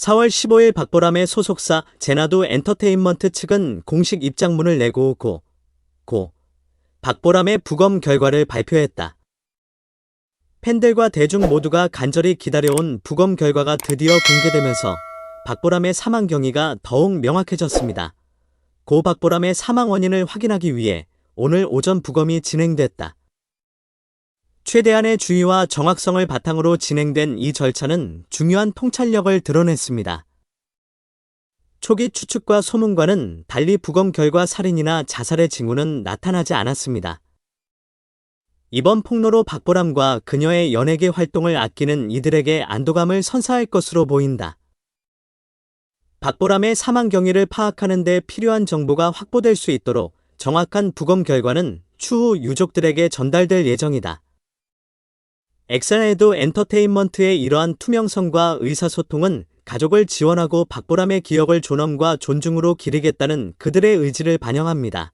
4월 15일 박보람의 소속사 제나두 엔터테인먼트 측은 공식 입장문을 내고 고, 고, 박보람의 부검 결과를 발표했다. 팬들과 대중 모두가 간절히 기다려온 부검 결과가 드디어 공개되면서 박보람의 사망 경위가 더욱 명확해졌습니다. 고 박보람의 사망 원인을 확인하기 위해 오늘 오전 부검이 진행됐다. 최대한의 주의와 정확성을 바탕으로 진행된 이 절차는 중요한 통찰력을 드러냈습니다. 초기 추측과 소문과는 달리 부검 결과 살인이나 자살의 징후는 나타나지 않았습니다. 이번 폭로로 박보람과 그녀의 연예계 활동을 아끼는 이들에게 안도감을 선사할 것으로 보인다. 박보람의 사망 경위를 파악하는 데 필요한 정보가 확보될 수 있도록 정확한 부검 결과는 추후 유족들에게 전달될 예정이다. 엑셀에도 엔터테인먼트의 이러한 투명성과 의사소통은 가족을 지원하고 박보람의 기억을 존엄과 존중으로 기리겠다는 그들의 의지를 반영합니다.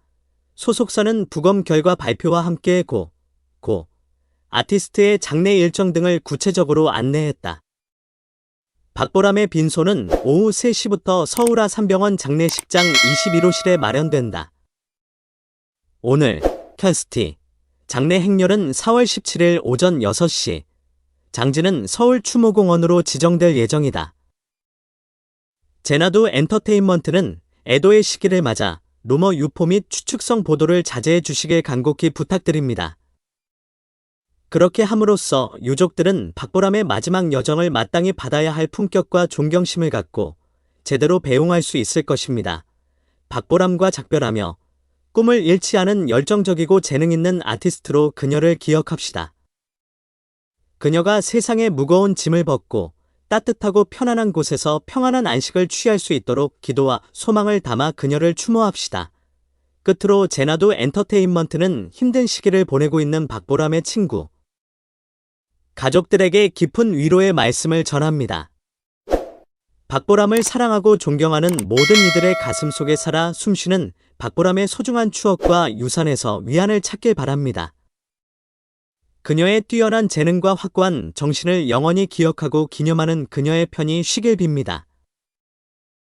소속사는 부검 결과 발표와 함께 고, 고, 아티스트의 장례 일정 등을 구체적으로 안내했다. 박보람의 빈소는 오후 3시부터 서울 아산병원 장례식장 21호실에 마련된다. 오늘 캐스티 장례 행렬은 4월 17일 오전 6시 장지는 서울 추모공원으로 지정될 예정이다. 제나두 엔터테인먼트는 애도의 시기를 맞아 루머 유포 및 추측성 보도를 자제해 주시길 간곡히 부탁드립니다. 그렇게 함으로써 유족들은 박보람의 마지막 여정을 마땅히 받아야 할 품격과 존경심을 갖고 제대로 배웅할 수 있을 것입니다. 박보람과 작별하며 꿈을 잃지 않은 열정적이고 재능 있는 아티스트로 그녀를 기억합시다. 그녀가 세상의 무거운 짐을 벗고 따뜻하고 편안한 곳에서 평안한 안식을 취할 수 있도록 기도와 소망을 담아 그녀를 추모합시다. 끝으로 제나도 엔터테인먼트는 힘든 시기를 보내고 있는 박보람의 친구, 가족들에게 깊은 위로의 말씀을 전합니다. 박보람을 사랑하고 존경하는 모든 이들의 가슴 속에 살아 숨쉬는 박보람의 소중한 추억과 유산에서 위안을 찾길 바랍니다. 그녀의 뛰어난 재능과 확고한 정신을 영원히 기억하고 기념하는 그녀의 편이 쉬길 빕니다.